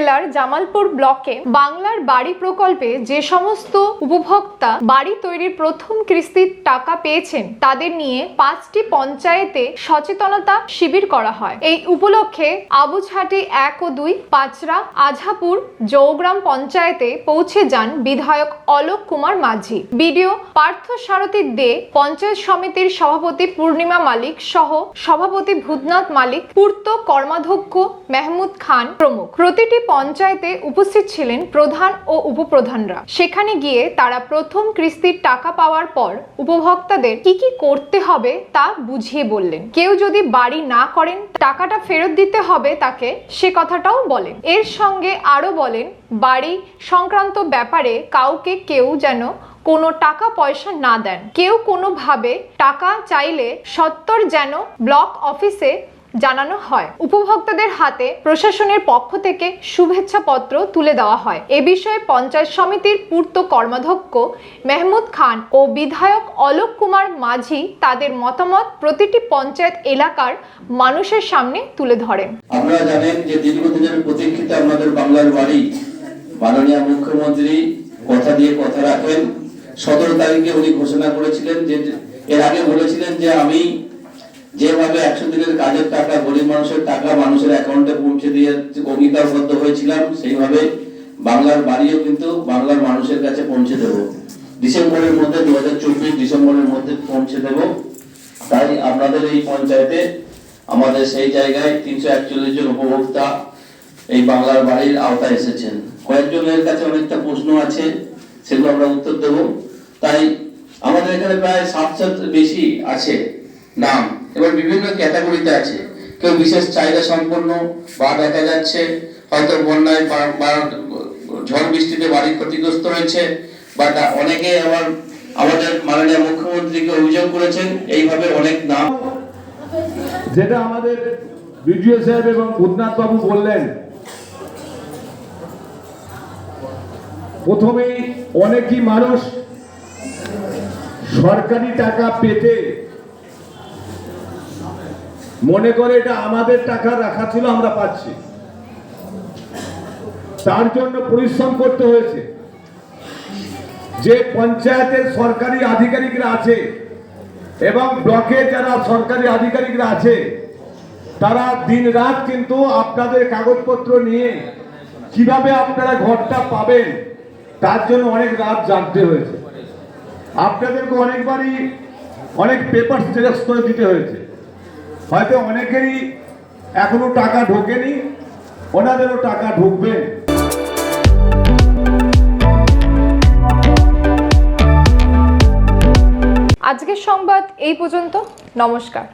জেলার জামালপুর ব্লকে বাংলার বাড়ি প্রকল্পে যে সমস্ত উপভোক্তা বাড়ি তৈরির প্রথম কিস্তির টাকা পেয়েছেন, তাদের নিয়ে পাঁচটি পঞ্চায়েতে সচেতনতা শিবির করা হয়। এই উপলক্ষে আবুঝাটি এক ও দুই পাঁচরা আঝাপুর জৌগ্রাম পঞ্চায়েতে পৌঁছে যান বিধায়ক অলোক কুমার মাঝি। বিডিও পার্থ সারথী দে, পঞ্চায়েত সমিতির সভাপতি পূর্ণিমা মালিক সহ সভাপতি ভূতনাথ মালিক, পূর্ত কর্মাধ্যক্ষ মেহমুদ খান প্রমুখ। প্রতিটি পঞ্চায়েতে উপস্থিত ছিলেন প্রধান ও উপপ্রধানরা। সেখানে গিয়ে তারা প্রথম কিস্তির টাকা পাওয়ার পর উপভোক্তাদের কি কি করতে হবে তা বুঝিয়ে বললেন। কেউ যদি বাড়ি না করেন, টাকাটা ফেরত দিতে হবে তাকে, সে কথাটাও বলেন। এর সঙ্গে আরও বলেন, বাড়ি সংক্রান্ত ব্যাপারে কাউকে কেউ যেন কোনো টাকা পয়সা না দেন। কেউ কোনোভাবে টাকা চাইলে সত্তর যেন ব্লক অফিসে জানানো হয়। উপভোক্তাদের হাতে প্রশাসনের পক্ষ থেকে শুভেচ্ছা পত্র তুলে দেওয়া হয়। এ বিষয়ে পঞ্চায়েত সমিতির পূর্ত কর্মাধ্যক্ষ মেহমুদ খান ও বিধায়ক অলোক কুমার মাঝি তাদের মতামত প্রতিটি পঞ্চায়েত এলাকার মানুষের সামনে তুলে ধরেন। আপনারা জানেন যে দীর্ঘদিনের প্রতীক্ষিত আমাদের বাংলার বাড়ি মাননীয় মুখ্যমন্ত্রী কথা দিয়ে কথা রাখেন। সতেরো তারিখে উনি ঘোষণা করেছিলেন যে, এর আগে বলেছিলেন যে আমি যেভাবে একশো দিনের কাজের টাকা, গরিব মানুষের টাকা মানুষের অ্যাকাউন্টে পৌঁছে দিয়ে অঙ্গীকারবদ্ধ হয়েছিলাম, সেইভাবে বাংলার বাড়িও কিন্তু বাংলার মানুষের কাছে পৌঁছে দেব। ডিসেম্বরের মধ্যে, দুহাজার চব্বিশ ডিসেম্বরের মধ্যে পৌঁছে দেব। তাই আপনাদের এই পঞ্চায়েতে, আমাদের সেই জায়গায় তিনশো একচল্লিশ জন উপভোক্তা এই বাংলার বাড়ির আওতায় এসেছেন। কয়েকজনের কাছে অনেকটা প্রশ্ন আছে, সেগুলো আমরা উত্তর দেব। তাই আমাদের এখানে প্রায় সাতশোর বেশি আছে নাম। এবার বিভিন্ন ক্যাটাগরিতে আছে। কেউ বিশেষ চাহিদা সম্পন্ন বা দেখা যাচ্ছে হয়তো বন্যায় ঝড় বৃষ্টিতে বাড়ি ক্ষতিগ্রস্ত হয়েছে বা অনেকে আবার আমাদের মাননীয় মুখ্যমন্ত্রীকে অভিযোগ করেছেন, এইভাবে অনেক নাম। যেটা আমাদের বিডিও সাহেব এবং বুধনাথ বাবু বললেন, প্রথমেই অনেকই মানুষ সরকারি টাকা পেতে মনে করে এটা আমাদের টাকা রাখা ছিল, আমরা পাচ্ছি। তার জন্য পরিশ্রম করতে হয়েছে। যে পঞ্চায়েতের সরকারি আধিকারিকরা আছে এবং ব্লকে যারা সরকারি আধিকারিকরা আছে, তারা দিন রাত কিন্তু আপনাদের কাগজপত্র নিয়ে কীভাবে আপনারা ঘরটা পাবেন, তার জন্য অনেক রাত জানতে হয়েছে। আপনাদেরকে অনেকবারই অনেক পেপার জেরক্স করে দিতে হয়েছে। হয়তো অনেকেরই এখনও টাকা ঢোকেনি ওনাদেরও টাকা ঢুকবে। আজকের সংবাদ এই পর্যন্ত। নমস্কার।